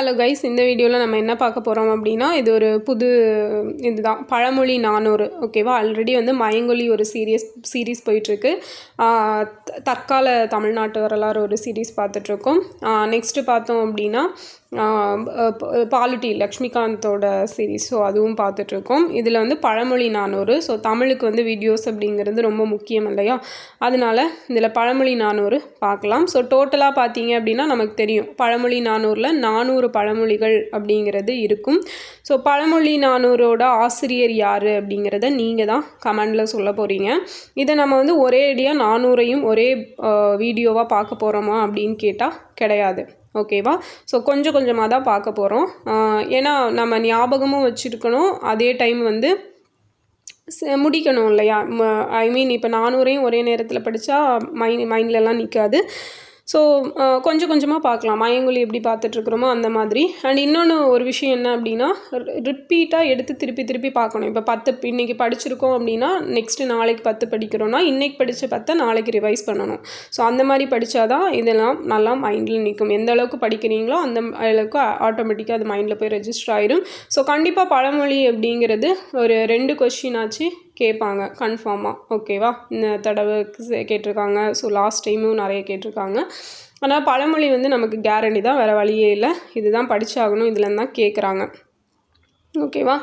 Hello guys இந்த வீடியோவில் நம்ம என்ன பார்க்க போகிறோம் அப்படின்னா இது ஒரு புது இதுதான் பழமொழி நானூறு ஓகேவா ஆல்ரெடி வந்து மயங்கொலி ஒரு சீரியஸ் சீரீஸ் போயிட்டுருக்கு. தற்கால தமிழ்நாட்டு வரலாறு ஒரு சீரீஸ் பார்த்துட்ருக்கோம் நெக்ஸ்ட்டு பார்த்தோம் அப்படின்னா பாலிட்டி லக்ஷ்மிகாந்தோட சீரீஸ் ஸோ அதுவும் பார்த்துட்ருக்கோம். இதில் வந்து பழமொழி நானூறு. ஸோ தமிழுக்கு வந்து வீடியோஸ் அப்படிங்கிறது ரொம்ப முக்கியம் இல்லையா? அதனால் இதில் பழமொழி நானூறு பார்க்கலாம். ஸோ டோட்டலாக பார்த்தீங்க அப்படின்னா நமக்கு தெரியும். பழமொழி நானூறில் நானூறு பழமொழிகள் அப்படிங்கிறது இருக்கும். ஸோ பழமொழி நானூரோட ஆசிரியர் யார் அப்படிங்கிறத நீங்கள் தான் கமெண்டில் சொல்ல போகிறீங்க இதை நம்ம வந்து ஒரே அடியாக நானூறையும் ஒரே வீடியோவாக பார்க்க போகிறோமா அப்படின்னு கேட்டால் கிடையாது. ஓகேவா? ஸோ கொஞ்சம் கொஞ்சமாக தான் பார்க்க போகிறோம் ஏன்னா நம்ம ஞாபகமும் வச்சுருக்கணும். அதே டைம் வந்து முடிக்கணும் இல்லையா? ஐ மீன் இப்போ நானூறையும் ஒரே நேரத்தில் படித்தா மைண்ட் மைண்ட்லலாம் நிற்காது ஸோ கொஞ்சம் கொஞ்சமாக பார்க்கலாம். மயங்கொலி எப்படி பார்த்துட்ருக்குறோமோ அந்த மாதிரி. அண்ட் இன்னொன்று ஒரு விஷயம் என்ன அப்படின்னா ரிப்பீட்டாக எடுத்து திருப்பி திருப்பி பார்க்கணும். இப்போ பத்து இன்றைக்கி படிச்சிருக்கோம் அப்படின்னா நெக்ஸ்ட்டு நாளைக்கு பத்து படிக்கிறோன்னா இன்றைக்கி படித்த பத்தை நாளைக்கு ரிவைஸ் பண்ணணும். ஸோ அந்த மாதிரி படித்தா தான் இதெல்லாம் நல்லா மைண்டில் நிற்கும் எந்த அளவுக்கு படிக்கிறீங்களோ அந்த அளவுக்கு ஆட்டோமேட்டிக்காக அது மைண்டில் போய் ரெஜிஸ்டர் ஆயிரும். ஸோ கண்டிப்பாக பழமொழி அப்படிங்கிறது ஒரு ரெண்டு கொஷின் ஆச்சு. கேட்பாங்க கன்ஃபார்மாக ஓகேவா இந்த தடவை கேட்டிருக்காங்க. ஸோ லாஸ்ட் டைமும் நிறைய கேட்டிருக்காங்க. ஆனால் பழமொழி வந்து நமக்கு கேரண்டி தான் வேறு வழியே இல்லை. இதுதான் படித்தாகணும் இதுலேருந்து தான் கேட்குறாங்க ஓகேவா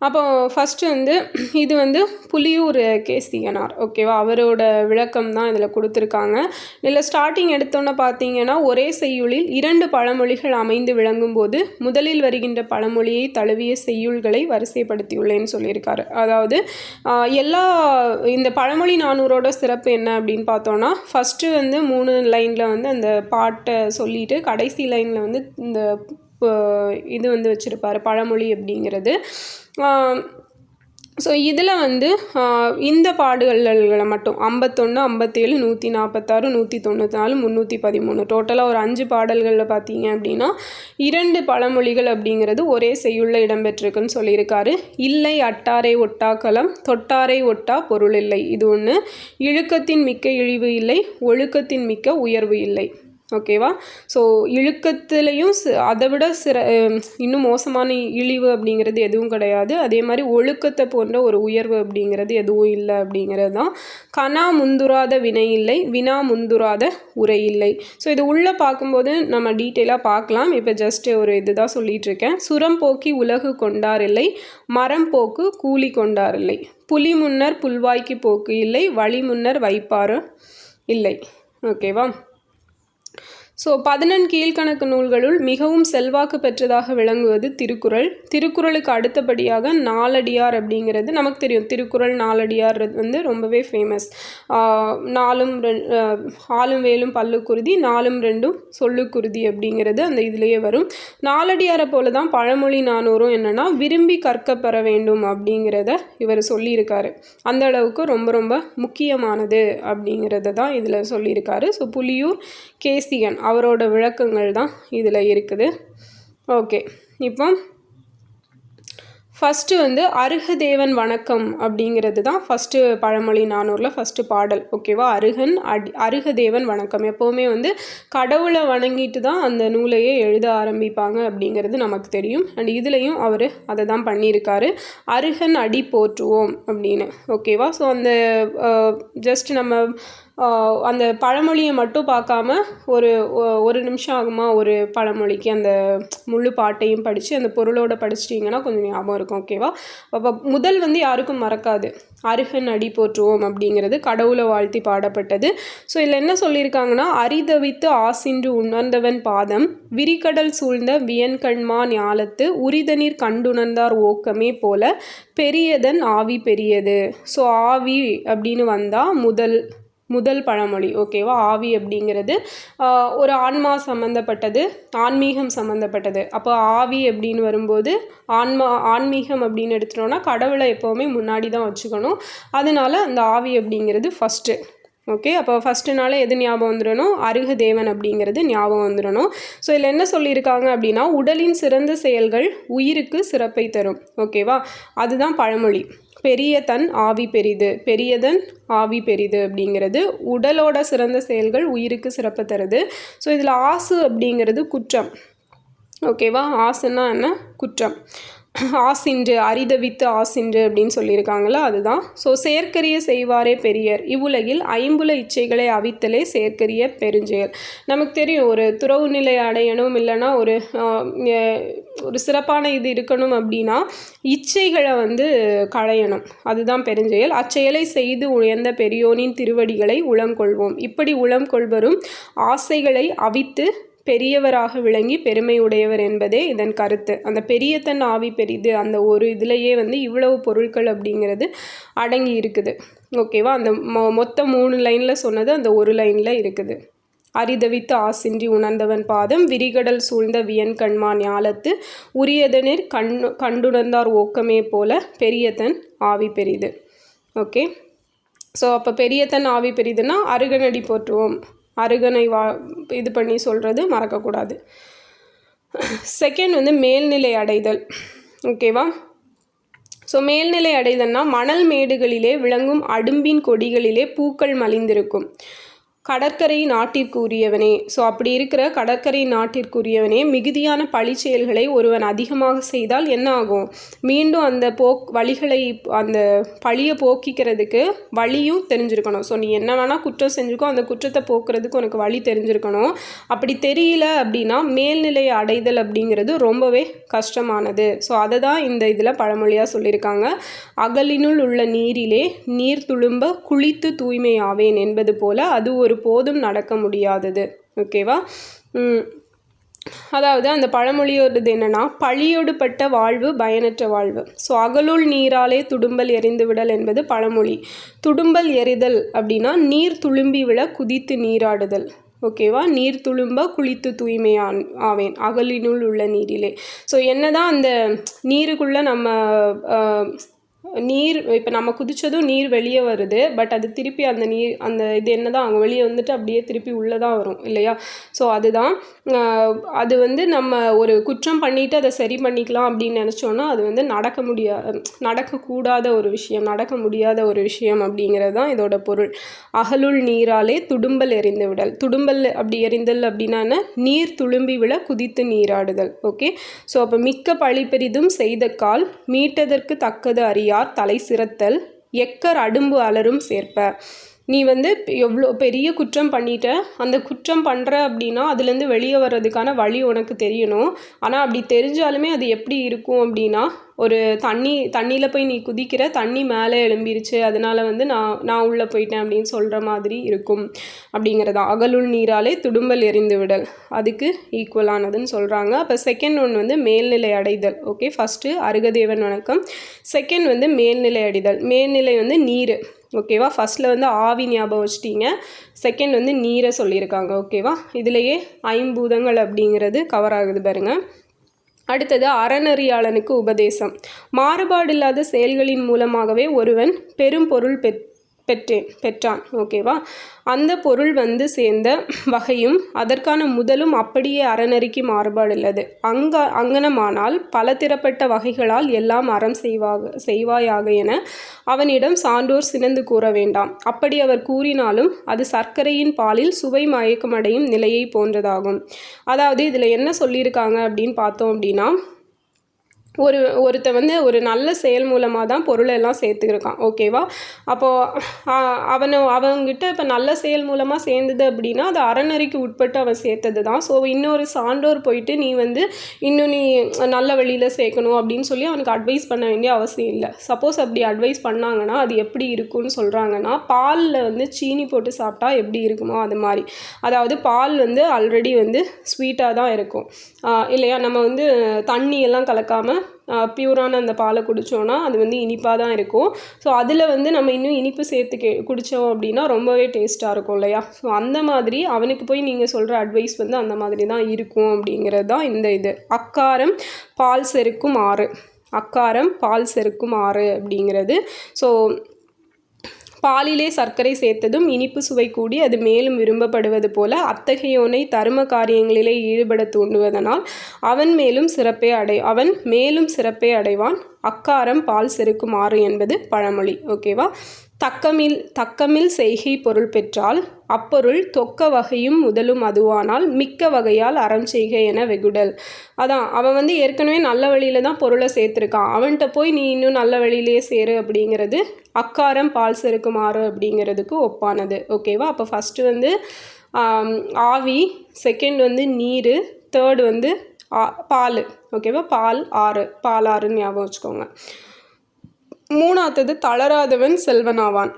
அப்போ ஃபஸ்ட்டு வந்து இது வந்து புலியூர் கேசிகனார் ஓகேவா அவரோட விளக்கம் தான் இதில் கொடுத்துருக்காங்க. இதில் ஸ்டார்டிங் எடுத்தோன்னே பார்த்தீங்கன்னா ஒரே செய்யுளில் இரண்டு பழமொழிகள் அமைந்து விளங்கும் போது முதலில் வருகின்ற பழமொழியை தழுவிய செய்யுள்களை வரிசைப்படுத்தியுள்ளேன்னு சொல்லியிருக்காரு. அதாவது எல்லா இந்த பழமொழி நானூரோட சிறப்பு என்ன அப்படின்னு பார்த்தோன்னா ஃபஸ்ட்டு வந்து மூணு லைனில் வந்து அந்த பாட்டை சொல்லிவிட்டு கடைசி லைனில் வந்து இந்த இது வந்து வச்சுருப்பார் பழமொழி அப்படிங்கிறது. ஸோ இதில் வந்து இந்த பாடுகளில் மட்டும் ஐம்பத்தொன்று ஐம்பத்தேழு நூற்றி நாற்பத்தாறு நூற்றி தொண்ணூற்றி நாலு முந்நூற்றி பதிமூணு டோட்டலாக ஒரு அஞ்சு பாடல்களில் பார்த்தீங்க அப்படின்னா இரண்டு பழமொழிகள் அப்படிங்கிறது ஒரே செய்யுள்ள இடம்பெற்றிருக்குன்னு சொல்லியிருக்காரு. இல்லை அட்டாரை ஒட்டாக்கலம் தொட்டாரை ஒட்டா பொருள் இல்லை. இது ஒன்று இழுக்கத்தின் மிக்க இழிவு இல்லை ஒழுக்கத்தின் மிக்க உயர்வு இல்லை. ஓகேவா? ஸோ இழுக்கத்துலேயும் அதை விட சிற இன்னும் மோசமான இழிவு அப்படிங்கிறது எதுவும் கிடையாது. அதே மாதிரி ஒழுக்கத்தை போன்ற ஒரு உயர்வு அப்படிங்கிறது எதுவும் இல்லை அப்படிங்கிறது தான். கனா முந்துராத வினை இல்லை வினா முந்துராத உரை இல்லை. ஸோ இது உள்ளே பார்க்கும்போது நம்ம டீட்டெயிலாக பார்க்கலாம். இப்போ ஜஸ்ட் ஒரு இதுதான் சொல்லிகிட்டு இருக்கேன் சுரம் போக்கி உலகு கொண்டார் இல்லை மரம் போக்கு கூலி கொண்டார் இல்லை. புலி முன்னர் புல்வாய்க்கு போக்கு இல்லை வழி முன்னர் வைப்பாறு இல்லை. ஓகேவா? ஸோ பதினெண் கீழ்கணக்கு நூல்களுள் மிகவும் செல்வாக்கு பெற்றதாக விளங்குவது திருக்குறள். திருக்குறளுக்கு அடுத்தபடியாக நாலடியார் அப்படிங்கிறது நமக்கு தெரியும். திருக்குறள் நாலடியார் வந்து ரொம்பவே ஃபேமஸ் நாலும் ஆளும் வேலும் பல்லுக்குருதி நாலும் ரெண்டும் சொல்லுக்குருதி அப்படிங்கிறது அந்த இதுலேயே வரும். நாலடியாரை போல தான் பழமொழி நானூறும் என்னென்னா விரும்பி கற்க பெற வேண்டும் அப்படிங்கிறத இவர் சொல்லியிருக்காரு. அந்த அளவுக்கு ரொம்ப ரொம்ப முக்கியமானது அப்படிங்கிறத தான் இதில் சொல்லியிருக்காரு. ஸோ புலியூர் கேசியன் அவரோட விளக்கங்கள் தான் இதில் இருக்குது. ஓகே இப்போ ஃபஸ்ட்டு வந்து அருகதேவன் வணக்கம் அப்படிங்கிறது தான் ஃபஸ்ட்டு பழமொழி நானூரில் ஃபஸ்ட்டு பாடல். ஓகேவா அருகன் அடி அருகதேவன் வணக்கம். எப்போவுமே வந்து கடவுளை வணங்கிட்டு தான் அந்த நூலையே எழுத ஆரம்பிப்பாங்க அப்படிங்கிறது நமக்கு தெரியும். அண்ட் இதுலேயும் அவர் அதை தான் பண்ணியிருக்காரு. அருகன் அடி போற்றுவோம் அப்படின்னு. ஓகேவா ஸோ அந்த ஜஸ்ட் நம்ம அந்த பழமொழியை மட்டும் பார்க்காம ஒரு ஒரு நிமிஷம் ஆகுமா ஒரு பழமொழிக்கு? அந்த முழு பாட்டையும் படித்து அந்த பொருளோடு படிச்சிட்டிங்கன்னா கொஞ்சம் ஞாபகம் இருக்கும் ஓகேவா அப்போ முதல் வந்து யாருக்கும் மறக்காது. அருகன் அடி போற்றுவோம் அப்படிங்கிறது கடவுளை வாழ்த்தி பாடப்பட்டது. ஸோ இதில் என்ன சொல்லியிருக்காங்கன்னா அரிதவித்து ஆசின்று உணர்ந்தவன் பாதம் விரிகடல் சூழ்ந்த வியன்கண்மா ஞாலத்து உரிதநீர் கண்டுணர்ந்தார் ஓக்கமே போல பெரியதன் ஆவி பெரியது. ஸோ ஆவி அப்படின்னு வந்தால் முதல் முதல் பழமொழி ஓகேவா ஆவி அப்படிங்கிறது ஒரு ஆன்மா சம்மந்தப்பட்டது ஆன்மீகம் சம்மந்தப்பட்டது அப்போ ஆவி அப்படின்னு வரும்போது ஆன்மா ஆன்மீகம் அப்படின்னு எடுத்துட்டோம்னா கடவுளை எப்போவுமே முன்னாடி தான் வச்சுக்கணும். அதனால் அந்த ஆவி அப்படிங்கிறது ஃபஸ்ட்டு ஓகே அப்போ ஃபஸ்ட்டுனால எது ஞாபகம் வந்துடணும்? அருக தேவன் அப்படிங்கிறது ஞாபகம் வந்துடணும். ஸோ இதில் என்ன சொல்லியிருக்காங்க அப்படின்னா உடலின் சிறந்த செயல்கள் உயிருக்கு சிறப்பை தரும். ஓகேவா அதுதான் பழமொழி. பெரிய தன் ஆவி பெரிது. பெரியதன் ஆவி பெரிது அப்படிங்கிறது உடலோட சிறந்த செயல்கள் உயிருக்கு சிறப்பு தருது. ஸோ இதில் ஆசு அப்படிங்கிறது குற்றம். ஓகேவா ஆசுன்னா என்ன? குற்றம். ஆசின்று அரிதவித்து ஆசின்று அப்படின்னு சொல்லியிருக்காங்களா அதுதான். ஸோ செயற்கரிய செய்வாரே பெரியர். இவ்வுலகில் ஐம்புல இச்சைகளை அவித்தலே செயற்கரிய பெருஞ்செயல். நமக்கு தெரியும் ஒரு துறவு நிலை அடையணும் இல்லைன்னா ஒரு ஒரு சிறப்பான இது இருக்கணும் அப்படின்னா இச்சைகளை வந்து களையணும். அதுதான் பெருஞ்செயல். அச்செயலை செய்து உயர்ந்த பெரியோனின் திருவடிகளை உளங்கொள்வோம் இப்படி உளம் கொள்வரும் ஆசைகளை அவித்து பெரியவராக விளங்கி பெருமை உடையவர் என்பதே இதன் கருத்து. அந்த பெரியத்தன் ஆவி பெரிது அந்த ஒரு இதுலேயே வந்து இவ்வளவு பொருட்கள் அப்படிங்கிறது அடங்கி இருக்குது. ஓகேவா அந்த மொ மொத்த மூணு லைனில் சொன்னது அந்த ஒரு லைனில் இருக்குது. அரிதவித்து ஆசின்றி உணர்ந்தவன் பாதம் விரிகடல் சூழ்ந்த வியன் கண்மா ஞாலத்து உரியதனிற் கண் கண்டுணர்ந்தார் ஓக்கமே போல பெரியதன் ஆவி பெரிது. ஓகே ஸோ அப்போ பெரியத்தன் ஆவி பெரிதுன்னா அருகனடி போற்றுவோம். அருகனை வா இது பண்ணி சொல்கிறது மறக்கக்கூடாது. செகண்ட் வந்து மேல்நிலை அடைதல். ஓகேவா ஸோ மேல்நிலை அடைதல்னா மணல் மேடுகளிலே விளங்கும் அடும்பின் கொடிகளிலே பூக்கள் மலிந்திருக்கும். கடற்கரை நாட்டிற்கு உரியவனே ஸோ அப்படி இருக்கிற கடற்கரை நாட்டிற்கு உரியவனே மிகுதியான பழி செயல்களை ஒருவன் அதிகமாக செய்தால் என்ன ஆகும்? மீண்டும் அந்த போக் வழிகளை அந்த பழியை போக்கிக்கிறதுக்கு வழியும் தெரிஞ்சிருக்கணும். ஸோ நீ என்ன வேணால் குற்றம் செஞ்சுக்கோ அந்த குற்றத்தை போக்குறதுக்கு உனக்கு வழி தெரிஞ்சிருக்கணும். அப்படி தெரியல அப்படின்னா மேல்நிலை அடைதல் அப்படிங்கிறது ரொம்பவே கஷ்டமானது. ஸோ அதை தான் இந்த இதில் பழமொழியாக சொல்லியிருக்காங்க. அகலினுள் உள்ள நீரிலே நீர் துளும்ப குளித்து தூய்மையாவேன் என்பது போல அது ஒரு போதும் நடக்க முடியாதது. ஓகேவா அதாவது அந்த பழமொழியோடது என்னன்னா பழியொடுப்பட்ட வாழ்வு பயனற்ற வாழ்வு. ஸோ அகலுள் நீராலே துடும்பல் எரிந்து விடல் என்பது பழமொழி. துடும்பல் எறிதல் அப்படின்னா நீர் துளும்பி விழ குதித்து நீராடுதல். ஓகேவா நீர் துளும்ப குளித்து தூய்மையான் ஆவேன். அகலினுள் உள்ள நீரிலே. ஸோ என்னதான் அந்த நீருக்குள்ளே நம்ம நீர் இப்போ நம்ம குதிச்சதும் நீர் வெளியே வருது பட் அது திருப்பி அந்த நீர் அந்த இது என்ன தான் அங்கே வெளியே வந்துட்டு அப்படியே திருப்பி உள்ளே தான் வரும் இல்லையா? ஸோ அதுதான். அது வந்து நம்ம ஒரு குற்றம் பண்ணிவிட்டு அதை சரி பண்ணிக்கலாம் அப்படின்னு நினச்சோன்னா அது வந்து நடக்க முடியாது நடக்கக்கூடாத ஒரு விஷயம் நடக்க முடியாத ஒரு விஷயம் அப்படிங்கிறது தான் இதோட பொருள். அகலுள் நீராலே துடும்பல் எறிந்து விடல். துடும்பல் அப்படி எறிந்தல் அப்படின்னா நீர் துளும்பி விழ குதித்து நீராடுதல். ஓகே ஸோ அப்போ மிக்க பழி பெரிதும் செய்த கால் மீட்டதற்கு தக்கது அறியார் தலை சிறத்தல் எக்கர் அடும்பு அலரும் சேர்ப்ப. நீ வந்து எவ்வளோ பெரிய குற்றம் பண்ணிட்ட? அந்த குற்றம் பண்ணுற அப்படின்னா அதுலேருந்து வெளியே வர்றதுக்கான வழி உனக்கு தெரியணும். ஆனால் அப்படி தெரிஞ்சாலுமே அது எப்படி இருக்கும் அப்படின்னா ஒரு தண்ணி தண்ணியில் போய் நீ குதிக்கிற தண்ணி மேலே எழும்பிருச்சு அதனால வந்து நான் நான் உள்ளே போயிட்டேன் அப்படின்னு சொல்கிற மாதிரி இருக்கும். அப்படிங்கிறதா. அகலுள் நீராலே துடும்பல் எரிந்து விடல். அதுக்கு ஈக்குவலானதுன்னு சொல்கிறாங்க அப்போ செகண்ட் ஒன் வந்து மேல்நிலை அடைதல். ஓகே ஃபஸ்ட்டு அருகதேவன் வணக்கம். செகண்ட் வந்து மேல்நிலை அடைதல். மேல்நிலை வந்து நீர். ஓகேவா ஃபஸ்ட்டில் வந்து ஆவி ஞாபகம் வச்சிட்டீங்க. செகண்ட் வந்து நீரை சொல்லியிருக்காங்க. ஓகேவா இதுலேயே ஐம்பூதங்கள் அப்படிங்கிறது கவர் ஆகுது பாருங்கள் அடுத்தது அறநெறியாளனுக்கு உபதேசம். மாறுபாடில்லாத செயல்களின் மூலமாகவே ஒருவன் பெரும் பொருள் பெற் பெற்றேன். பெற்றான் ஓகேவா அந்த பொருள் வந்து சேர்ந்த வகையும் அதற்கான முதலும் அப்படியே அறநெறிக்கு மாறுபாடுள்ளது. அங்க அங்கனமானால் பல திறப்பட்ட வகைகளால் எல்லாம் அறம் செய்வாக செய்வாயாக என அவனிடம் சான்றோர் சினந்து கூற வேண்டாம். அப்படி அவர் கூறினாலும் அது சர்க்கரையின் பாலில் சுவை மயக்கமடையும் நிலையை போன்றதாகும். அதாவது இதில் என்ன சொல்லியிருக்காங்க அப்படின்னு பார்த்தோம் அப்படின்னா ஒரு ஒருத்த வந்து ஒரு நல்ல செயல் மூலமாக தான் பொருளை எல்லாம் சேர்த்துக்கிருக்கான் ஓகேவா அப்போது அவனை அவங்கிட்ட இப்போ நல்ல செயல் மூலமாக சேர்ந்தது அப்படின்னா அது அறநெறிக்கு உட்பட்டு அவன் சேர்த்தது தான். ஸோ இன்னொரு சான்றோர் போயிட்டு நீ வந்து இன்னும் நீ நல்ல வழியில் சேர்க்கணும் அப்படின்னு சொல்லி அவனுக்கு அட்வைஸ் பண்ண வேண்டிய அவசியம் இல்லை. சப்போஸ் அப்படி அட்வைஸ் பண்ணாங்கன்னா அது எப்படி இருக்கும்னு சொல்கிறாங்கன்னா பாலில் வந்து சீனி போட்டு சாப்பிட்டா எப்படி இருக்குமோ அது மாதிரி. அதாவது பால் வந்து ஆல்ரெடி வந்து ஸ்வீட்டாக தான் இருக்கும். இல்லையா? நம்ம வந்து தண்ணி எல்லாம் கலக்காமல் பியூரான அந்த பாலை குடித்தோன்னா அது வந்து இனிப்பாக தான் இருக்கும். ஸோ அதில் வந்து நம்ம இன்னும் இனிப்பு சேர்த்து கே குடித்தோம் அப்படின்னா ரொம்பவே டேஸ்ட்டாக இருக்கும் இல்லையா? ஸோ அந்த மாதிரி அவனுக்கு போய் நீங்கள் சொல்கிற அட்வைஸ் வந்து அந்த மாதிரி தான் இருக்கும் அப்படிங்கிறது தான் இந்த இது. அக்காரம் பால் செருக்கும் ஆறு. அக்காரம் பால் செருக்கும் ஆறு அப்படிங்கிறது. ஸோ பாலிலே சர்க்கரை சேர்த்ததும் இனிப்பு சுவை கூடி அது மேலும் விரும்பப்படுவது போல அத்தகையோனை தரும காரியங்களிலே ஈடுபட தூண்டுவதனால் அவன் மேலும் சிறப்பே அடை அவன் மேலும் சிறப்பே அடைவான். அக்காரம் பால் செருக்கும் ஆறு என்பது பழமொழி. ஓகேவா தக்கமில் தக்கமில் செய்கை பொருள் பெற்றால் அப்பொருள் தொக்க வகையும் முதலும் அதுவானால் மிக்க வகையால் அறம் செய்க என வெகுடல். அதான் அவன் வந்து ஏற்கனவே நல்ல வழியில தான் பொருளை சேர்த்துருக்கான். அவன்கிட்ட போய் நீ இன்னும் நல்ல வழியிலேயே சேரு அப்படிங்கிறது அக்காரம் பால் செருக்குமாறு அப்படிங்கிறதுக்கு ஒப்பானது. ஓகேவா அப்போ ஃபஸ்ட்டு வந்து ஆவி செகண்ட் வந்து நீர் தேர்ட் வந்து ஆ- பால். ஓகேவா பால் ஆறு. பால் ஆறுன்னு ஞாபகம் வச்சுக்கோங்க. மூணாவது தளராதவன் செல்வனாவான்.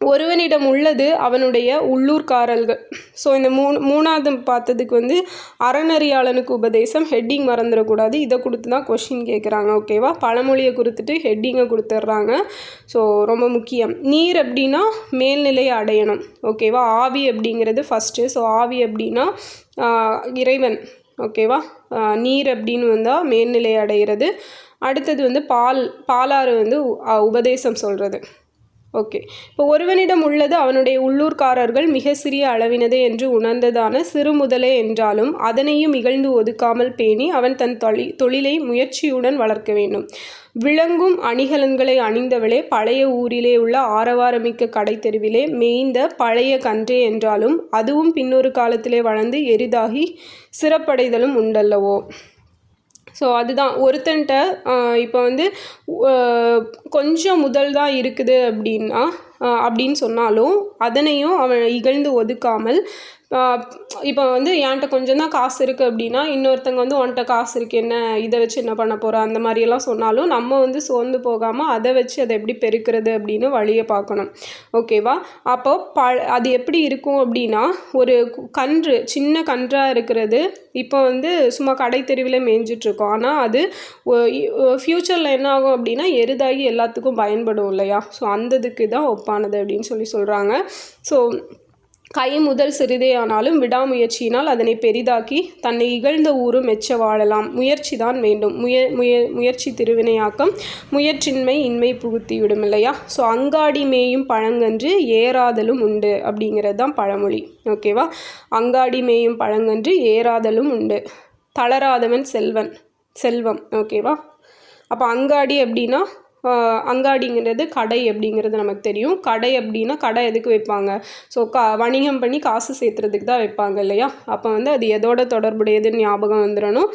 ஒருவனிடம் உள்ளது அவனுடைய உள்ளூர்காரர்கள். ஸோ இந்த மூணு மூணாவது பார்த்ததுக்கு வந்து அறநறியாளனுக்கு உபதேசம் ஹெட்டிங் மறந்துடக்கூடாது. இதை கொடுத்து தான் கொஷின் கேட்குறாங்க ஓகேவா பழமொழியை கொடுத்துட்டு ஹெட்டிங்கை கொடுத்துட்றாங்க. ஸோ ரொம்ப முக்கியம். நீர் அப்படின்னா மேல்நிலை அடையணும் ஓகேவா ஆவி அப்படிங்கிறது ஃபஸ்ட்டு ஸோ ஆவி அப்படின்னா இறைவன் ஓகேவா நீர் அப்படின்னு வந்தால் மேல்நிலை அடைகிறது. அடுத்தது வந்து பால் பாலாறு வந்து உ- உபதேசம் சொல்கிறது ஓகே. இப்போ ஒருவனிடம் உள்ளது அவனுடைய உள்ளூர்காரர்கள் மிக சிறிய அளவினதே என்று உணர்ந்ததான சிறுமுதலே என்றாலும் அதனையும் இகழ்ந்து ஒதுக்காமல் பேணி அவன் தன் தொழி தொழிலை முயற்சியுடன் வளர்க்க வேண்டும். விளங்கும் அணிகலன்களை அணிந்தவளே பழைய ஊரிலே உள்ள ஆரவாரமிக்க கடை தெருவிலே மேய்ந்த பழைய கன்றே என்றாலும் அதுவும் பின்னொரு காலத்திலே வளர்ந்து எரிதாகி சிறப்படைதலும் உண்டல்லவோ? ஸோ அதுதான். ஒருத்தன்ட்ட இப்போ வந்து கொஞ்சம் முதல் தான் இருக்குது அப்படின்னா அப்படின்னு சொன்னாலும் அதனையும் அவன் இகழ்ந்து ஒதுக்காமல் இப்போ வந்து என்கிட்ட கொஞ்சம் தான் காசு இருக்குது அப்படின்னா இன்னொருத்தங்க வந்து உன்கிட்ட காசு இருக்குது என்ன இதை வச்சு என்ன பண்ண போகிறோம் அந்த மாதிரியெல்லாம் சொன்னாலும் நம்ம வந்து சோர்ந்து போகாமல் அதை வச்சு அதை எப்படி பெருக்கிறது அப்படின்னு வழியை பார்க்கணும். ஓகேவா அப்போ ப அது எப்படி இருக்கும் அப்படின்னா ஒரு கன்று சின்ன கன்றாக இருக்கிறது இப்போ வந்து சும்மா கடை தெருவில் மேய்ஞ்சிட்ருக்கோம் ஆனால் அது ஃப்யூச்சரில் என்ன ஆகும் அப்படின்னா எருதாகி எல்லாத்துக்கும் பயன்படும் இல்லையா? ஸோ அந்த இதுக்கு தான் ஒப்பானது அப்படின்னு சொல்லி சொல்கிறாங்க ஸோ கை முதல் சிறிதேயானாலும் விடாமுயற்சியினால் அதனை பெரிதாக்கி தன்னை இகழ்ந்த ஊரும் மெச்ச வாழலாம். முயற்சி தான் வேண்டும். முய முய முயற்சி திருவினையாக்கம் முயற்சின்மை இன்மை புகுத்திவிடும் இல்லையா ஸோ அங்காடி மேயும் பழங்கன்று ஏறாதலும் உண்டு அப்படிங்கிறது தான் பழமொழி ஓகேவா அங்காடி மேயும் பழங்கன்று ஏறாதலும் உண்டு. தளராதவன் செல்வன் செல்வம். ஓகேவா அப்போ அங்காடி அப்படின்னா அங்காடிங்கிறது கடை அப்படிங்கிறது நமக்கு தெரியும். கடை அப்படின்னா கடை எதுக்கு வைப்பாங்க? ஸோ கா வணிகம் பண்ணி காசு சேர்த்துறதுக்கு தான் வைப்பாங்க இல்லையா? அப்போ வந்து அது எதோட தொடர்புடையதுன்னு ஞாபகம் வந்துடணும்.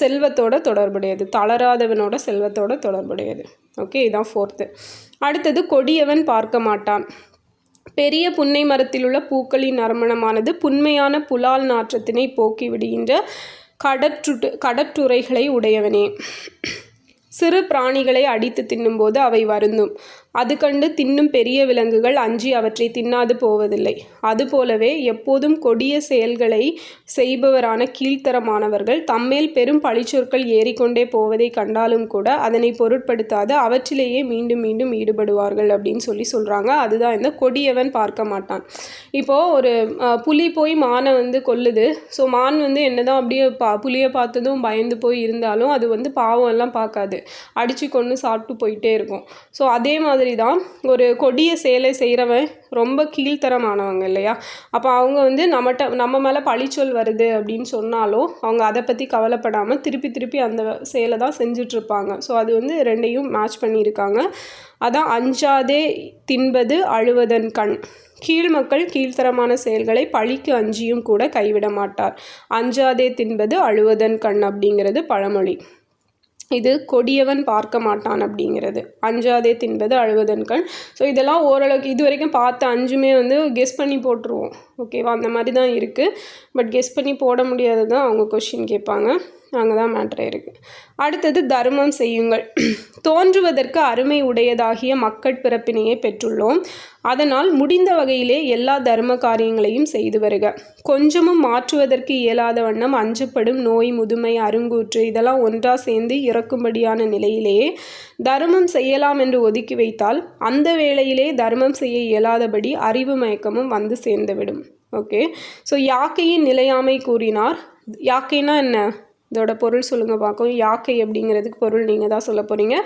செல்வத்தோட தொடர்புடையது தளராதவனோட செல்வத்தோட தொடர்புடையது. ஓகே இதான் ஃபோர்த்து அடுத்தது கொடியவன் பார்க்க மாட்டான். பெரிய புன்னை மரத்தில் உள்ள பூக்களின் நறுமணமானது புன்மையான புலால் நாற்றத்தினை போக்கி விடுகின்ற கடற்று கடற்றுரைகளை உடையவனே. சிறு பிராணிகளை அடித்து தின்னும்போது அவை வருந்தும். அது கண்டு தின்னும் பெரிய விலங்குகள் அஞ்சி அவற்றை தின்னாது போவதில்லை. அதுபோலவே எப்போதும் கொடிய செயல்களை செய்பவரான கீழ்த்தரமானவர்கள் தம்மேல் பெரும் பழிச்சொற்கள் ஏறிக்கொண்டே போவதை கண்டாலும் கூட அதனை பொருட்படுத்தாது அவற்றிலேயே மீண்டும் மீண்டும் ஈடுபடுவார்கள் அப்படின்னு சொல்லி சொல்கிறாங்க அதுதான் இந்த கொடியவன் பார்க்க மாட்டான். இப்போது ஒரு புலி போய் மானை வந்து கொல்லுது. ஸோ மான் வந்து என்னதான் அப்படியே பா புலியை பார்த்ததும் பயந்து போய் இருந்தாலும் அது வந்து பாவம் எல்லாம் பார்க்காது. அடித்து கொண்டு சாப்பிட்டு போயிட்டே இருக்கும். ஸோ அதே மாதிரி தான் ஒரு கொடிய செயலை செய்கிறவன் ரொம்ப கீழ்த்தரமானவங்க இல்லையா? அப்போ அவங்க வந்து நம்மகிட்ட நம்ம மேலே பழிச்சொல் வருது அப்படின்னு சொன்னாலும் அவங்க அதை பற்றி கவலைப்படாமல் திருப்பி திருப்பி அந்த செயலை தான் செஞ்சிட்ருப்பாங்க. ஸோ அது வந்து ரெண்டையும் மேட்ச் பண்ணியிருக்காங்க. அதான் அஞ்சாதே தின்பது அழுவதன் கண். கீழ் மக்கள் கீழ்த்தரமான செயல்களை பழிக்கு அஞ்சியும் கூட கைவிட மாட்டார் அஞ்சாதே தின்பது அழுவதன் கண் அப்படிங்கிறது பழமொழி. இது கொடியவன் பார்க்க மாட்டான் அப்படிங்கிறது. அஞ்சாதே தின்பது அழுவதன்கள் ஸோ இதெல்லாம் ஓரளவுக்கு இது வரைக்கும் பார்த்த அஞ்சுமே வந்து கெஸ் பண்ணி போட்டுருவோம். ஓகேவா அந்த மாதிரி தான் இருக்குது பட் கெஸ் பண்ணி போட முடியாது தான் அவங்க கொஷின் கேட்பாங்க. அங்கே தான் மேட்ரே இருக்குது அடுத்தது தர்மம் செய்யுங்கள். தோன்றுவதற்கு அருமை உடையதாகிய மக்கட்பிறப்பினையே பெற்றுள்ளோம். அதனால் முடிந்த வகையிலே எல்லா தர்ம காரியங்களையும் செய்து வருக. கொஞ்சமும் மாற்றுவதற்கு இயலாத வண்ணம் அஞ்சப்படும் நோய் முதுமை அருங்கூற்று இதெல்லாம் ஒன்றா சேர்ந்து இறக்கும்படியான நிலையிலேயே தர்மம் செய்யலாம் என்று ஒதுக்கி வைத்தால் அந்த வேளையிலே தர்மம் செய்ய இயலாதபடி அறிவு மயக்கமும் வந்து சேர்ந்துவிடும். ஓகே. ஸோ யாக்கையின் நிலையாமை கூறினார். யாக்கைனா என்ன? இதோட பொருள் சொல்லுங்க பார்க்கும் யாக்கை அப்படிங்கிறதுக்கு பொருள் நீங்கள் தான் சொல்ல போகிறீங்க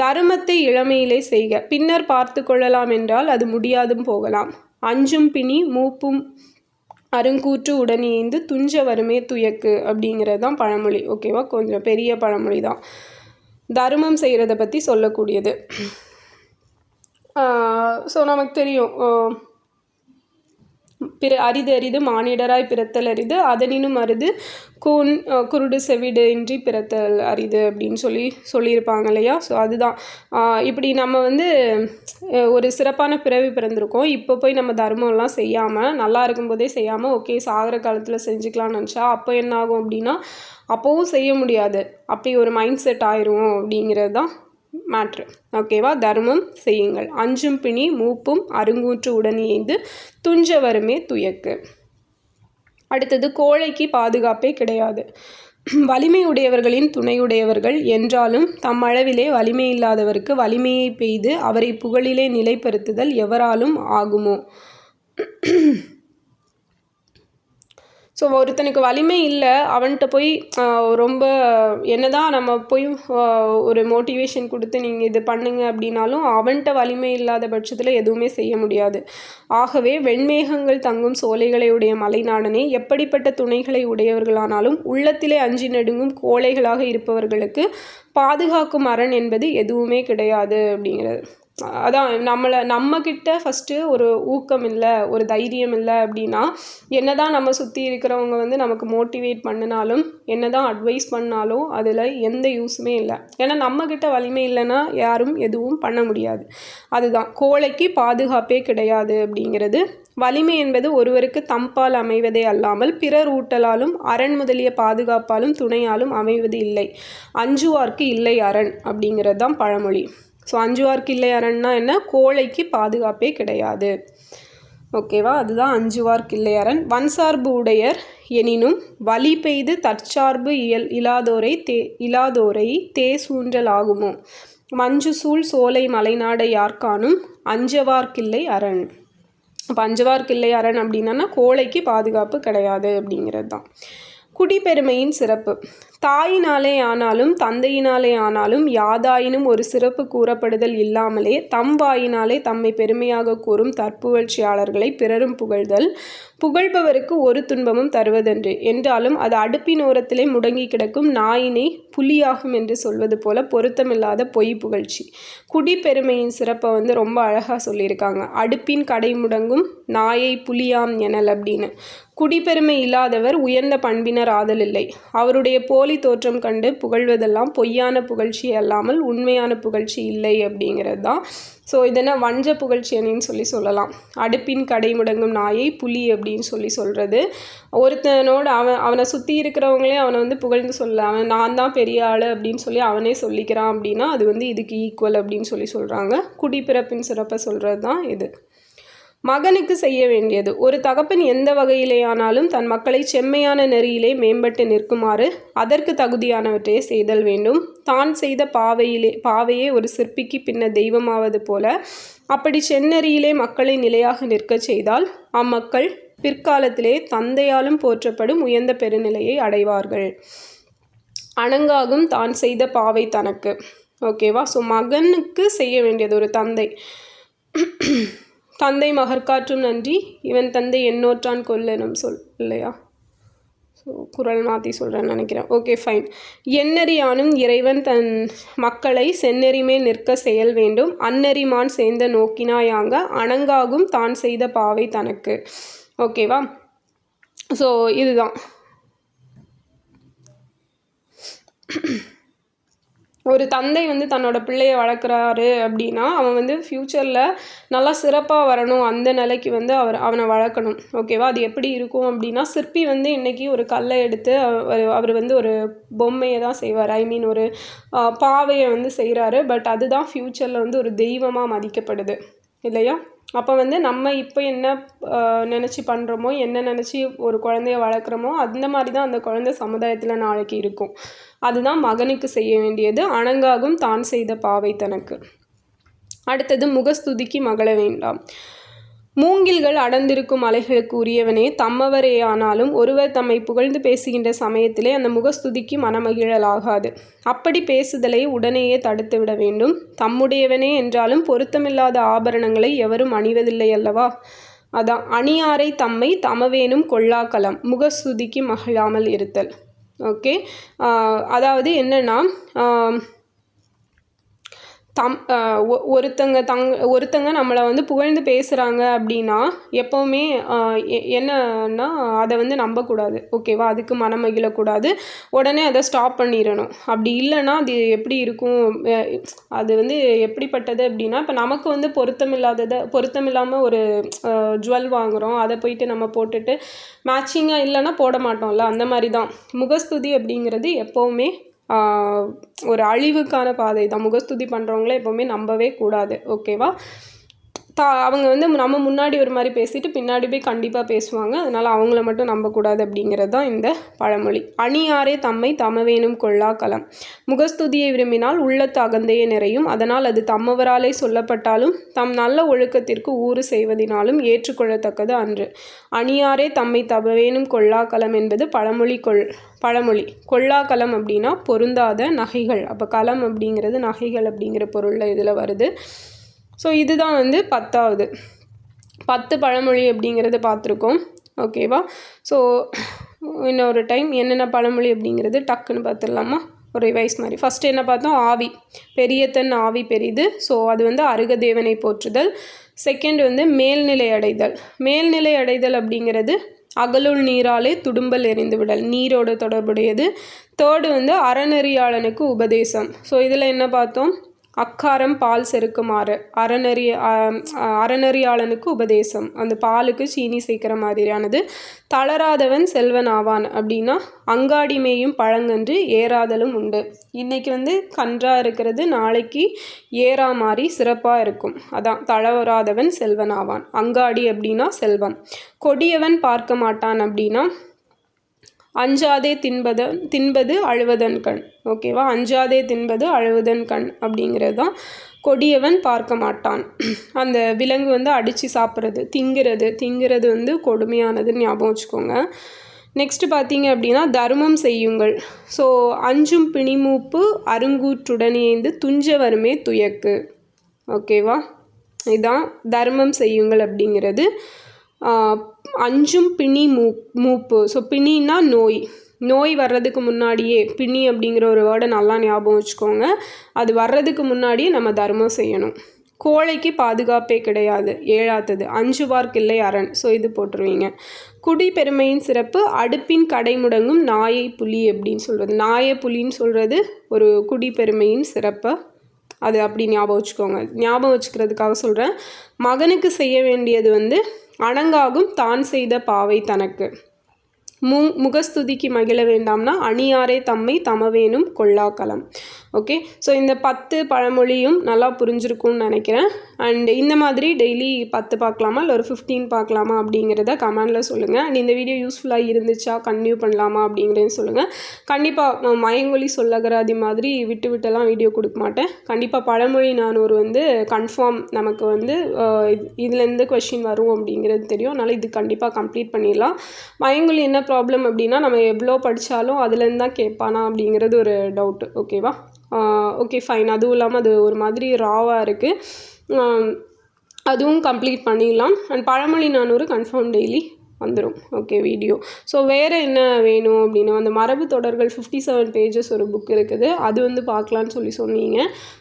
தர்மத்தை இளமையிலே செய்க. பின்னர் பார்த்து கொள்ளலாம் என்றால் அது முடியாதும் போகலாம். அஞ்சும் பிணி மூப்பும் அருங்கூற்று உடனேந்து துஞ்ச வருமே துயக்கு அப்படிங்கிறது தான் பழமொழி. ஓகேவா? கொஞ்சம் பெரிய பழமொழி தான். தர்மம் செய்கிறத பற்றி சொல்லக்கூடியது. ஸோ நமக்கு தெரியும் பிற அரிது அரிது மானிடராய் பிறத்தல் அரிது அதனினும் அரிது கூன் குருடு செவிடு இன்றி பிறத்தல் அரிது அப்படின்னு சொல்லி சொல்லியிருப்பாங்க இல்லையா? ஸோ அதுதான். இப்படி நம்ம வந்து ஒரு சிறப்பான பிறவி பிறந்திருக்கோம். இப்போ போய் நம்ம தர்மம்லாம் செய்யாமல் நல்லா இருக்கும்போதே செய்யாமல் ஓகே சாகிற காலத்தில் செஞ்சுக்கலாம்னு நினச்சா அப்போ என்ன ஆகும் அப்படின்னா அப்போவும் செய்ய முடியாது. அப்படி ஒரு மைண்ட் செட் ஆயிரும் அப்படிங்கிறது தான் மேட்ரு ஓகேவா? தர்மம் செய்யுங்கள். அஞ்சும் பிணி மூப்பும் அருங்கூற்று உடன் இயைந்து துஞ்ச வருமே துயக்கு. அடுத்தது கோழைக்கு பாதுகாப்பே கிடையாது. வலிமை உடையவர்களின் துணையுடையவர்கள் என்றாலும் தம் அளவிலே வலிமை இல்லாதவருக்கு வலிமையை பெய்து அவரை புகழிலே நிலைப்படுத்துதல் எவராலும் ஆகுமோ? ஸோ ஒருத்தனுக்கு வலிமை இல்லை அவன்கிட்ட போய் ரொம்ப ரொம்ப என்னதான் நம்ம போய் ஒரு மோட்டிவேஷன் கொடுத்து நீங்கள் இது பண்ணுங்க அப்படின்னாலும் அவன்கிட்ட வலிமை இல்லாத பட்சத்தில் எதுவுமே செய்ய முடியாது. ஆகவே வெண்மேகங்கள் தங்கும் சோலைகளை உடைய மலைநாடனே எப்படிப்பட்ட துணைகளை உடையவர்களானாலும் உள்ளத்திலே அஞ்சி நடுங்கும் கோழைகளாக இருப்பவர்களுக்கு பாதுகாக்கும் அரண் என்பது எதுவுமே கிடையாது அப்படிங்கிறது. அதான் நம்மளை நம்மக்கிட்ட ஃபஸ்ட்டு ஒரு ஊக்கம் இல்லை ஒரு தைரியம் இல்லை அப்படின்னா என்னதான் நம்ம சுற்றி இருக்கிறவங்க வந்து நமக்கு மோட்டிவேட் பண்ணினாலும் என்னதான் அட்வைஸ் பண்ணாலும் அதில் எந்த யூஸுமே இல்லை. ஏன்னா நம்மக்கிட்ட வலிமை இல்லைன்னா யாரும் எதுவும் பண்ண முடியாது. அதுதான். கோழைக்கு பாதுகாப்பே கிடையாது அப்படிங்கிறது. வலிமை என்பது ஒருவருக்கு தம்பால் அமைவதே அல்லாமல் பிறர் ஊட்டலாலும் அரண் முதலிய பாதுகாப்பாலும் துணையாலும் அமைவது இல்லை. அஞ்சுவார்க்கு இல்லை அரண் அப்படிங்கிறது தான் பழமொழி. ஸோ அஞ்சுவார்க்கு இல்லை அரண்னா என்ன? கோழைக்கு பாதுகாப்பே கிடையாது. ஓகேவா அதுதான் அஞ்சுவார்க்கு இல்லை அரண் வன்சார்பு உடையர் எனினும் வலி பெய்து தற்சார்பு இயல் இல்லாதோரை தே இல்லாதோரை தே சூன்றல் ஆகுமோ? மஞ்சு சூழ் சோலை மலைநாடை யார்கானும் அஞ்சவார்க்கில்லை அரண். அப்போ அஞ்சவார்க்கில்லை அரண் அப்படின்னா கோழைக்கு பாதுகாப்பு கிடையாது அப்படிங்கிறது தான் குடிப்பெருமையின் சிறப்பு. தாயினாலே ஆனாலும் தந்தையினாலே ஆனாலும் யாதாயினும் ஒரு சிறப்பு கூறப்படுதல் இல்லாமலே தம் வாயினாலே தம்மை பெருமையாக கூறும் தற்புகழ்ச்சியாளர்களை பிறரும் புகழ்தல் புகழ்பவருக்கு ஒரு துன்பமும் தருவதன்று. என்றாலும் அது அடுப்பின் ஓரத்திலே முடங்கி கிடக்கும் நாயினை புலியாகும் என்று சொல்வது போல பொருத்தமில்லாத பொய் புகழ்ச்சி. குடிப்பெருமையின் சிறப்பை வந்து ரொம்ப அழகாக சொல்லியிருக்காங்க. அடுப்பின் கடை முடங்கும் நாயை புலியாம் எனல் அப்படின்னு. குடிப்பெருமை இல்லாதவர் உயர்ந்த பண்பினர் ஆதல் இல்லை. அவருடைய போல தோற்றம் கண்டு புகழ்வதெல்லாம் பொய்யான புகழ்ச்சி அல்லாமல் உண்மையான புகழ்ச்சி இல்லை அப்படிங்கிறது தான். ஸோ இதென்ன வஞ்ச புகழ்ச்சி அணின்னு சொல்லி சொல்லலாம். அடுப்பின் கடை முடங்கும் நாயை புலி அப்படின்னு சொல்லி சொல்கிறது ஒருத்தனோட அவன் அவனை சுற்றி இருக்கிறவங்களே அவனை வந்து புகழ்ந்து சொல்ல அவன் நான் தான் பெரிய ஆள் அப்படின்னு சொல்லி அவனே சொல்லிக்கிறான் அப்படின்னா அது வந்து இதுக்கு ஈக்குவல் அப்படின்னு சொல்லி சொல்கிறாங்க குடிப்பிறப்பின் சிறப்பை சொல்கிறது தான் இது. மகனுக்கு செய்ய வேண்டியது. ஒரு தகப்பன் எந்த வகையிலேயானாலும் தன் மக்களை செம்மையான நெறியிலே மேம்பட்டு நிற்குமாறு அதற்கு தகுதியானவற்றையே செய்தல் வேண்டும். தான் செய்த பாவையிலே பாவையே ஒரு சிற்பிக்கு பின்ன தெய்வமாவது போல அப்படி செந்நெறியிலே மக்களை நிலையாக நிற்கச் செய்தால் அம்மக்கள் பிற்காலத்திலே தந்தையாலும் போற்றப்படும் உயர்ந்த பெருநிலையை அடைவார்கள். அணங்காகும் தான் செய்த பாவை தனக்கு. ஓகேவா? ஸோ மகனுக்கு செய்ய வேண்டியது ஒரு தந்தை. தந்தை மகற்காற்றும் நன்றி. இவன் தந்தை எண்ணோற்றான் கொல்லனும் சொல் இல்லையா? ஸோ குரல் மாற்றி சொல்கிறேன்னு நினைக்கிறேன். ஓகே ஃபைன் எண்ணறியானும் இறைவன் தன் மக்களை செந்நெறிமே நிற்க செயல் வேண்டும். அன்னறிமான் சேர்ந்த நோக்கினாயாங்க அணங்காகும் தான் செய்த பாவை தனக்கு. ஓகேவா ஸோ இதுதான். ஒரு தந்தை வந்து தன்னோட பிள்ளையை வளர்க்குறாரு அப்படின்னா அவன் வந்து ஃப்யூச்சரில் நல்லா சிறப்பாக வரணும். அந்த நிலைக்கு வந்து அவர் அவனை வளர்க்கணும். ஓகேவா அது எப்படி இருக்கும் அப்படின்னா சிற்பி வந்து இன்றைக்கி ஒரு கல்லை எடுத்து அவர் அவர் வந்து ஒரு பொம்மையை தான் செய்வார். ஐ மீன் ஒரு பாவையை வந்து செய்கிறாரு பட் அதுதான் ஃப்யூச்சரில் வந்து ஒரு தெய்வமாக மதிக்கப்படுது. இல்லையா? அப்போ வந்து நம்ம இப்போ என்ன நினச்சி பண்ணுறோமோ என்ன நினச்சி ஒரு குழந்தைய வளர்க்குறோமோ அந்த மாதிரி தான் அந்த குழந்தை சமுதாயத்தில் நாளைக்கு இருக்கும். அதுதான் மகனுக்கு செய்ய வேண்டியது. அணங்காகும் தான் செய்த பாவை தனக்கு. அடுத்தது முகஸ்துதிக்கு மகள வேண்டாம். மூங்கில்கள் அடர்ந்திருக்கும் அலைகளுக்கு உரியவனே தம்மவரே ஆனாலும் ஒருவர் தம்மை புகழ்ந்து பேசுகின்ற சமயத்திலே அந்த முகஸ்துதிக்கு மனமகிழலாகாது. அப்படி பேசுதலை உடனேயே தடுத்து விட வேண்டும். தம்முடையவனே என்றாலும் பொருத்தமில்லாத ஆபரணங்களை எவரும் அணிவதில்லை அல்லவா? அதான் அணியாரை தம்மை தமவேனும் கொள்ளாக்கலம் முகஸ்துதிக்கு மகிழாமல் இருத்தல். ஓகே அதாவது என்னென்னா தம் ஒ- ஒருத்தங்க தங் ஒருத்தங்க நம்மளை வந்து புகழ்ந்து பேசுகிறாங்க அப்படின்னா எப்போவுமே என்னன்னா அதை வந்து நம்பக்கூடாது. ஓகேவா? அதுக்கு மனமகிழக்கூடாது. உடனே அதை ஸ்டாப் பண்ணிடணும். அப்படி இல்லைன்னா அது எப்படி இருக்கும்? அது வந்து எப்படிப்பட்டது அப்படின்னா இப்போ நமக்கு வந்து பொருத்தமில்லாததை பொருத்தமில்லாமல் ஒரு ஜுவல் வாங்குகிறோம் அதை போயிட்டு நம்ம போட்டுட்டு மேட்சிங்காக இல்லைன்னா போட மாட்டோம்ல? அந்த மாதிரி தான். முகஸ்துதி அப்படிங்கிறது எப்போவுமே ஒரு அழிவுக்கான பாதை தான். முகஸ்துதி பண்ணுறவங்கள எப்போவுமே நம்பவே கூடாது. ஓகேவா தா அவங்க வந்து நம்ம முன்னாடி ஒரு மாதிரி பேசிட்டு பின்னாடி போய் கண்டிப்பாக பேசுவாங்க. அதனால் அவங்கள மட்டும் நம்பக்கூடாது அப்படிங்கிறது தான் இந்த பழமொழி. அணியாரே தம்மை தமவேனும் கொள்ளா களம். முகஸ்துதியை விரும்பினால் உள்ளத்து அகந்தையே நிறையும். அதனால் அது தம்மவராலே சொல்லப்பட்டாலும் தம் நல்ல ஒழுக்கத்திற்கு ஊறு செய்வதினாலும் ஏற்றுக்கொள்ளத்தக்கது அன்று. அணியாரே தம்மை தமவேனும் கொள்ளா களம் என்பது பழமொழி கொள் பழமொழி. கொள்ளாக்களம் அப்படின்னா பொருந்தாத நகைகள். அப்போ கலம் அப்படிங்கிறது நகைகள் அப்படிங்கிற பொருளில் இதில் வருது. ஸோ இதுதான் வந்து பத்தாவது. பத்து பழமொழி அப்படிங்கிறது பார்த்துருக்கோம். ஓகேவா ஸோ இன்னொரு டைம் என்னென்ன பழமொழி அப்படிங்கிறது டக்குன்னு பார்த்துடலாமா? ஒரு ரிவைஸ் மாதிரி. ஃபஸ்ட்டு என்ன பார்த்தோம்? ஆவி. பெரியத்தன் ஆவி பெரிது. ஸோ அது வந்து அருகதேவனை போற்றுதல். செகண்ட் வந்து மேல்நிலை அடைதல். மேல்நிலை அடைதல் அப்படிங்கிறது அகலுள் நீராலே துடும்பல் எறிந்து விடல். நீரோட தொடர்புடையது. தேர்டு வந்து அறநெறியாளனுக்கு உபதேசம். ஸோ இதில் என்ன பார்த்தோம்? அக்காரம் பால் செருக்குமாறு. அறநெறி அறநெறியாளனுக்கு உபதேசம். அந்த பாலுக்கு சீனி சேர்க்கிற மாதிரியானது. தளராதவன் செல்வன் ஆவான் அப்படின்னா அங்காடி மேயும் பழங்கன்று ஏறாதலும் உண்டு. இன்னைக்கு வந்து கன்றாக இருக்கிறது நாளைக்கு ஏறா மாதிரி சிறப்பாக இருக்கும். அதான் தளராதவன் செல்வன் ஆவான். அங்காடி அப்படின்னா செல்வம். கொடியவன் பார்க்க மாட்டான் அப்படின்னா அஞ்சாதே தின்பத தின்பது அழுவதன் கண். ஓகேவா? அஞ்சாதே தின்பது அழுவதன் கண் அப்படிங்கிறது தான் கொடியவன் பார்க்க மாட்டான். அந்த விலங்கு வந்து அடித்து சாப்பிட்றது திங்கிறது. திங்கிறது வந்து கொடுமையானதுன்னு ஞாபகம் வச்சுக்கோங்க. நெக்ஸ்ட் பார்த்தீங்க அப்படின்னா தர்மம் செய்யுங்கள். ஸோ அஞ்சும் பிணிமூப்பு அருங்கூற்றுடனேந்து துஞ்ச வருமே துயக்கு. ஓகேவா? இதான் தர்மம் செய்யுங்கள் அப்படிங்கிறது. அஞ்சும் பிணி மூ மூப்பு. ஸோ பிணின்னா நோய். நோய் வர்றதுக்கு முன்னாடியே பிணி அப்படிங்கிற ஒரு வேர்டை நல்லா ஞாபகம் வச்சுக்கோங்க. அது வர்றதுக்கு முன்னாடியே நம்ம தர்மம் செய்யணும். கோழைக்கு பாதுகாப்பே கிடையாது. ஏழாத்தது. அஞ்சு வார்க்கில்லை அரண். ஸோ இது போட்டுருவீங்க. குடி பெருமையின் சிறப்பு அடுப்பின் கடை முடங்கும் நாயை புலி அப்படின்னு சொல்கிறது நாயை புலின்னு சொல்கிறது ஒரு குடி பெருமையின் சிறப்பை. அது அப்படி ஞாபகம் வச்சுக்கோங்க. ஞாபகம் வச்சுக்கிறதுக்காக சொல்கிறேன் மகனுக்கு செய்ய வேண்டியது வந்து அணங்காகும் தான் செய்த பாவை தனக்கு. மு முகஸ்துதிக்கு மகிழ வேண்டாம்னா அணியாரே தம்மை தமவேனும் கொள்ளாக்கலம் ஓகே? ஸோ இந்த பத்து பழமொழியும் நல்லா புரிஞ்சிருக்கும்னு நினைக்கிறேன். அண்ட் இந்த மாதிரி டெய்லி பத்து பார்க்கலாமா? இல்லை ஒரு ஃபிஃப்டீன் பார்க்கலாமா? அப்படிங்கிறத கமெண்டில் சொல்லுங்கள் அண்ட் இந்த வீடியோ யூஸ்ஃபுல்லாக இருந்துச்சா? கன்டினியூ பண்ணலாமா? அப்படிங்கிறதையும் சொல்லுங்கள் கண்டிப்பாக நான் மயங்கொலி சொல்லகராதி மாதிரி விட்டு விட்டெல்லாம் வீடியோ கொடுக்க மாட்டேன். கண்டிப்பாக பழமொழி நானூறு வந்து கன்ஃபார்ம் நமக்கு வந்து இதுலேருந்து கொஷின் வரும் அப்படிங்கிறது தெரியும். அதனால் இது கண்டிப்பாக கம்ப்ளீட் பண்ணிடலாம். மயங்கொலி என்ன ப்ராப்ளம் அப்படின்னா நம்ம எவ்வளோ படித்தாலும் அதுலேருந்து தான் கேட்பானா அப்படிங்கிறது ஒரு டவுட்டு ஓகேவா ஓகே ஃபைன் அதுவும் இல்லாமல் அது ஒரு மாதிரி ராவாக இருக்குது அதுவும் கம்ப்ளீட் பண்ணிடலாம். அண்ட் பழமொழி நானூறு கன்ஃபார்ம் டெய்லி வந்துடும் ஓகே வீடியோ ஸோ வேறு என்ன வேணும் அப்படின்னா அந்த மரபு தொடர்கள் ஃபிஃப்டி செவன் பேஜஸ் ஒரு புக் இருக்குது. அது வந்து பார்க்கலான்னு சொல்லி சொன்னீங்க.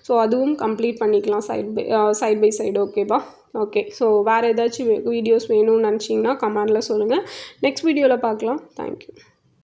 ஸோ அதுவும் கம்ப்ளீட் பண்ணிக்கலாம் side by side by side ஓகேவா ஓகே ஸோ வேறு ஏதாச்சும் வீடியோஸ் வேணும்னு நினச்சிங்கன்னா கமெண்டில் சொல்லுங்கள் நெக்ஸ்ட் வீடியோவில் பார்க்கலாம். தேங்க்யூ